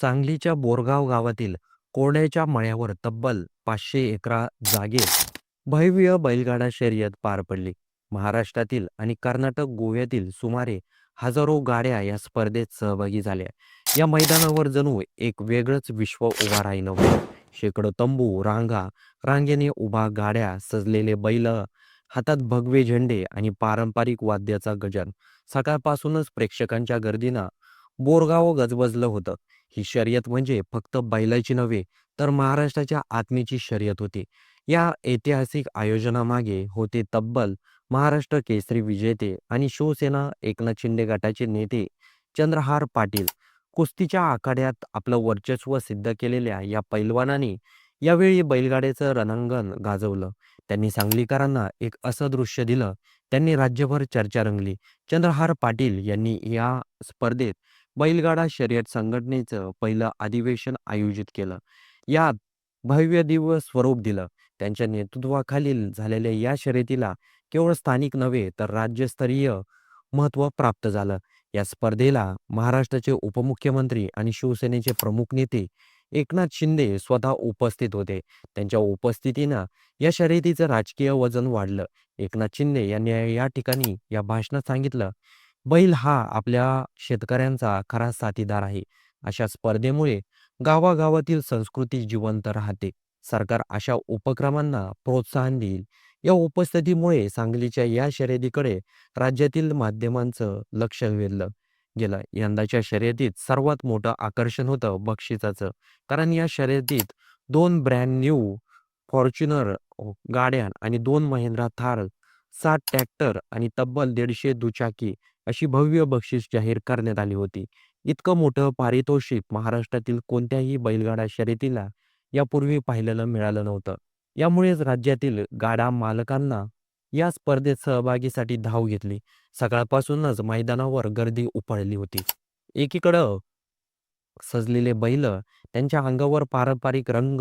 सांगलीच्या बोरगाव गावातील कोरड्याच्या मळ्यावर तब्बल पाचशे एकरा जागेत भव्य बैलगाडा शर्यत पार पडली. महाराष्ट्रातील आणि कर्नाटक, गोव्यातील सुमारे हजारो गाड्या या स्पर्धेत सहभागी झाल्या. या मैदानावर जणू एक वेगळंच विश्व उभा राहिलं होतं. शेकडो तंबू, रांगा, रांगेने उभा गाड्या, सजलेले बैल, हातात भगवे झेंडे आणि पारंपरिक वाद्याचा गजन सकाळपासूनच प्रेक्षकांच्या गर्दीनं बोरगाव गजबजलं होतं. ही शर्यत म्हणजे फक्त बैलाची नव्हे, तर महाराष्ट्राच्या आत्मीची शर्यत होती. या ऐतिहासिक आयोजनामागे होते तब्बल महाराष्ट्र केसरी विजेते आणि शिवसेना एकनाथ शिंदे गटाचे नेते चंद्रहार पाटील. कुस्तीच्या आखाड्यात आपलं वर्चस्व सिद्ध केलेल्या या पैलवानांनी यावेळी बैलगाड्याचं रणांगण गाजवलं. त्यांनी सांगलीकरांना एक असं दृश्य दिलं, त्यांनी राज्यभर चर्चा रंगली. चंद्रहार पाटील यांनी या स्पर्धेत बैलगाडा शर्यत संघटनेचं पहिलं अधिवेशन आयोजित केलं. यात भव्य दिव्य स्वरूप दिलं. त्यांच्या नेतृत्वाखालील झालेल्या या शर्यतीला केवळ स्थानिक नव्हे, तर राज्यस्तरीय महत्त्व प्राप्त झालं. या स्पर्धेला महाराष्ट्राचे उपमुख्यमंत्री आणि शिवसेनेचे प्रमुख नेते एकनाथ शिंदे स्वतः उपस्थित होते. त्यांच्या उपस्थितीनं या शर्यतीचं राजकीय वजन वाढलं. एकनाथ शिंदे यांनी या ठिकाणी या भाषणात सांगितलं, बैल हा आपल्या शेतकऱ्यांचा खरा साथीदार आहे. अशा स्पर्धेमुळे गावागावातील संस्कृती जिवंत राहते. सरकार अशा उपक्रमांना प्रोत्साहन देईल. या उपस्थितीमुळे सांगलीच्या या शर्यतीकडे राज्यातील माध्यमांचं लक्ष वेधलं गेलं. यंदाच्या शर्यतीत सर्वात मोठं आकर्षण होतं बक्षिसाचं. कारण या शर्यतीत दोन ब्रँड न्यू फॉर्च्युनर गाड्या आणि दोन महिंद्रा थार, सात ट्रॅक्टर आणि तब्बल दीडशे दुचाकी अशी भव्य बक्षीस जाहीर करण्यात आली होती. इतकं मोठं पारितोषिक महाराष्ट्रातील कोणत्याही बैलगाडा शर्यतीला यापूर्वी पाहिलेलं मिळालं नव्हतं. यामुळेच राज्यातील गाडा मालकांना या स्पर्धेत सहभागीसाठी धाव घेतली. सकाळपासूनच मैदानावर गर्दी उपळली होती. एकीकडं सजलेले बैल, त्यांच्या अंगावर पारंपरिक रंग,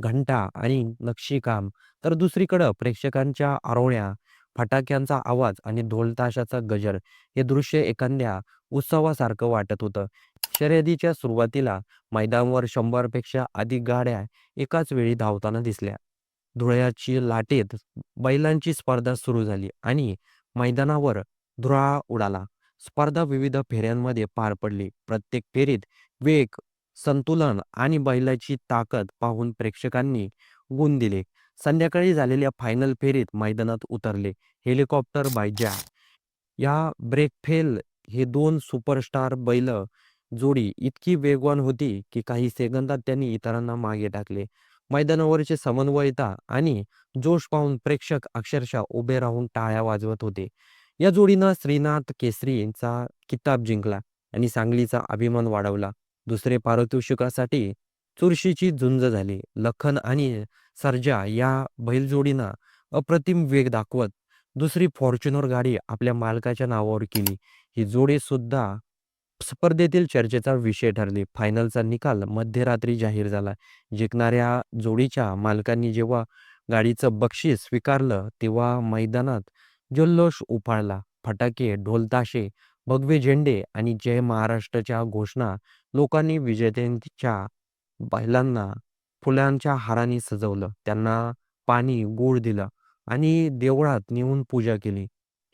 घंटा आणि नक्षीकाम, तर दुसरीकडं प्रेक्षकांच्या आरोळ्या, फटाक्यांचा आवाज आणि ढोलताशाचा गजर. हे दृश्य एखाद्या उत्सवासारखं वाटत होतं. शर्यतीच्या सुरुवातीला मैदानावर शंभरपेक्षा अधिक गाड्या एकाच वेळी धावताना दिसल्या. धुळ्याची लाटेत बैलांची स्पर्धा सुरू झाली आणि मैदानावर धुरळा उडाला. स्पर्धा विविध फेऱ्यांमध्ये पार पडली. प्रत्येक फेरीत वेग, संतुलन आणि बैलाची ताकद पाहून प्रेक्षकांनी गुण दिले. संध्याकाळी झालेल्या फायनल फेरीत मैदानात उतरले हेलिकॉप्टर बायजा या ब्रेकफेल हे दोन सुपरस्टार बैल जोडी इतकी वेगवान होती की काही सेकंदात त्यांनी इतरांना मागे टाकले. मैदानावरचे समन्वयता आणि जोश पाहून प्रेक्षक अक्षरशः उभे राहून टाळ्या वाजवत होते. या जोडीनं श्रीनाथ केसरीचा किताब जिंकला आणि सांगलीचा अभिमान वाढवला. दुसरे पारितोषिकासाठी चुरशीची झुंज झाली. लखन आणि सर्जा या बैलजोडीनं अप्रतिम वेग दाखवत दुसरी फॉर्च्युनर गाडी आपल्या मालकाच्या नावावर केली. ही जोडी सुद्धा स्पर्धेतील चर्चेचा विषय ठरली. फायनलचा निकाल मध्यरात्री जाहीर झाला. जिंकणाऱ्या जोडीच्या मालकांनी जेव्हा गाडीचं बक्षीस स्वीकारलं, तेव्हा मैदानात जल्लोष उफाळला. फटाके, ढोलताशे, भगवे झेंडे आणि जय महाराष्ट्रच्या घोषणा. लोकांनी विजेत्यांच्या बैलांना फुलांच्या हारांनी सजवलं. त्यांना पाणी, गूळ दिलं आणि देवळात नेऊन पूजा केली.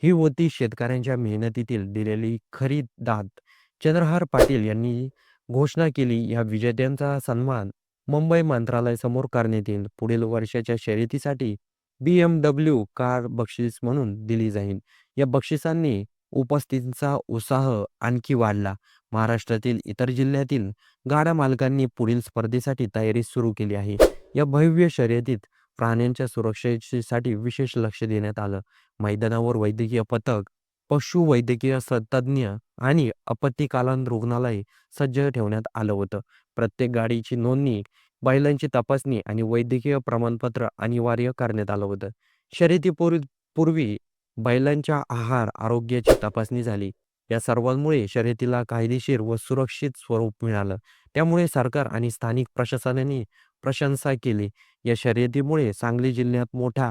ही होती शेतकऱ्यांच्या मेहनतीतील दिलेली खरी दात चंद्रहार पाटील यांनी घोषणा केली, या विजेत्यांचा सन्मान मुंबई मंत्रालयासमोर करण्यात येईल. पुढील वर्षाच्या शर्यतीसाठी बीएमडब्ल्यू कार बक्षीस म्हणून दिली जाईल. या बक्षिसांनी उपस्थितींचा उत्साह आणखी वाढला. महाराष्ट्रातील इतर जिल्ह्यातील गाडा मालकांनी पुढील स्पर्धेसाठी तयारी सुरू केली आहे. या भव्य शर्यतीत प्राण्यांच्या सुरक्षेसाठी विशेष लक्ष देण्यात आलं. मैदानावर वैद्यकीय पथक, पशुवैद्यकीय तज्ज्ञ आणि आपत्कालीन रुग्णालय सज्ज ठेवण्यात आलं होतं. प्रत्येक गाडीची नोंदणी, बैलांची तपासणी आणि वैद्यकीय प्रमाणपत्र अनिवार्य करण्यात आलं होतं. शर्यतीपूर्वी पूर्वी बैलांच्या आहार, आरोग्याची तपासणी झाली. या सर्वांमुळे शर्यतीला कायदेशीर व सुरक्षित स्वरूप मिळालं. त्यामुळे सरकार आणि स्थानिक प्रशासनाने प्रशंसा केली. या शर्यतीमुळे सांगली जिल्ह्यात मोठ्या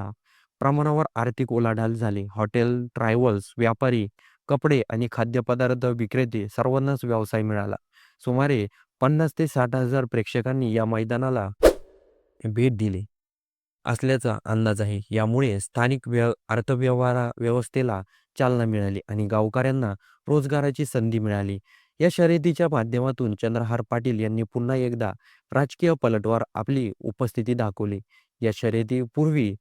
प्रमाणावर आर्थिक उलाढाल झाली. हॉटेल, ट्रॅव्हल्स, व्यापारी, कपडे आणि खाद्यपदार्थ विक्रेते सर्वांनाच व्यवसाय मिळाला. सुमारे पन्नास ते साठ हजार प्रेक्षकांनी या मैदानाला भेट दिली असल्याचा अंदाज आहे यामुळे स्थानिक व्य अर्थव्यवहारा व्यवस्थेला चालना मिळाली आणि गावकऱ्यांना रोजगाराची संधी मिळाली. या शर्यतीच्या माध्यमातून चंद्रहार पाटील यांनी पुन्हा एकदा राजकीय पलटवार आपली उपस्थिती दाखवली. या शर्यतीपूर्वी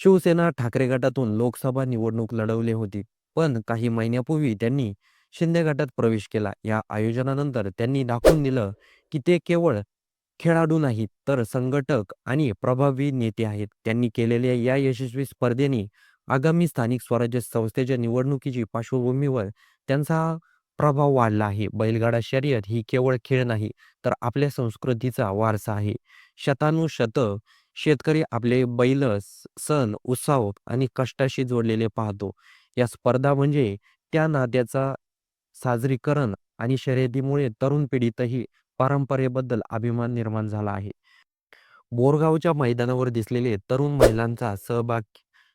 शिवसेना ठाकरे गटातून लोकसभा निवडणूक लढवली होती पण काही महिन्यापूर्वी त्यांनी शिंदे गटात प्रवेश केला. या आयोजनानंतर त्यांनी दाखवून दिलं की ते केवळ खेळाडू नाहीत तर संघटक आणि प्रभावी नेते आहेत. त्यांनी केलेल्या या यशस्वी स्पर्धेने आगामी स्थानिक स्वराज्य संस्थेच्या निवडणुकीची पार्श्वभूमीवर त्यांचा प्रभाव वाढला आहे. बैलगाडा शर्यत ही केवळ खेळ नाही तर आपल्या संस्कृतीचा वारसा आहे. शतानुशत शेतकरी आपले बैल सण उत्सव आणि कष्टाशी जोडलेले पाहतो. या स्पर्धा म्हणजे त्या नात्याचा साजरीकरण आणि शर्यतीमुळे तरुण पिढीतही परंपरेबद्दल अभिमान निर्माण झाला आहे. बोरगावच्या मैदानावर दिसलेले तरुण महिलांचा सहभाग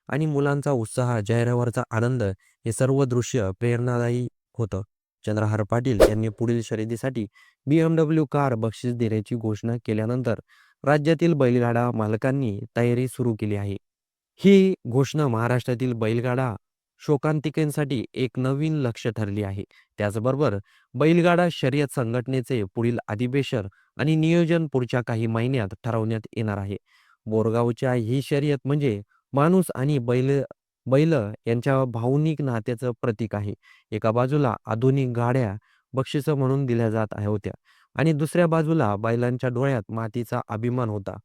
आणि मुलांचा उत्साह जाहिरावरचा आनंद हे सर्व दृश्य प्रेरणादायी होतं. चंद्रहार पाटील यांनी पुढील शर्यतीसाठी बी एम डब्ल्यू कार बक्षीस देण्याची घोषणा केल्यानंतर राज्यातील बैलगाडा मालकांनी तयारी सुरू केली आहे. ही घोषणा महाराष्ट्रातील बैलगाडा शोकांतिकेसाठी एक नवीन लक्ष्य ठरली आहे. त्याचबरोबर बैलगाडा शर्यत संघटनेचे पुढील अधिवेशन आणि नियोजन पुढच्या काही महिन्यात ठरवण्यात येणार आहे. बोरगावच्या ही शर्यत म्हणजे माणूस आणि बैल बैल यांच्या भावनिक नात्याचं प्रतीक आहे. एका बाजूला आधुनिक गाड्या बक्षिसं म्हणून दिल्या जात होत्या आणि दुसऱ्या बाजूला बैलांच्या डोळ्यात मातीचा अभिमान होता.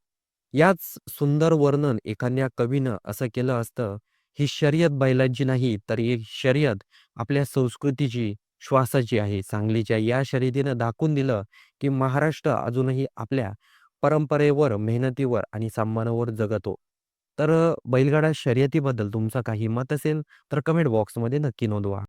याच सुंदर वर्णन एखाद्या कवीनं असं केलं असतं ही शर्यत बैलांची नाही तर ही शर्यत आपल्या संस्कृतीची श्वासाची आहे. सांगलीच्या या शर्यतीनं दाखवून दिलं की महाराष्ट्र अजूनही आपल्या परंपरेवर मेहनतीवर आणि सन्मानावर जगतो. तर बैलगाडा शर्यतीबद्दल तुमचं काही मत असेल तर कमेंट बॉक्समध्ये नक्की नोंदवा.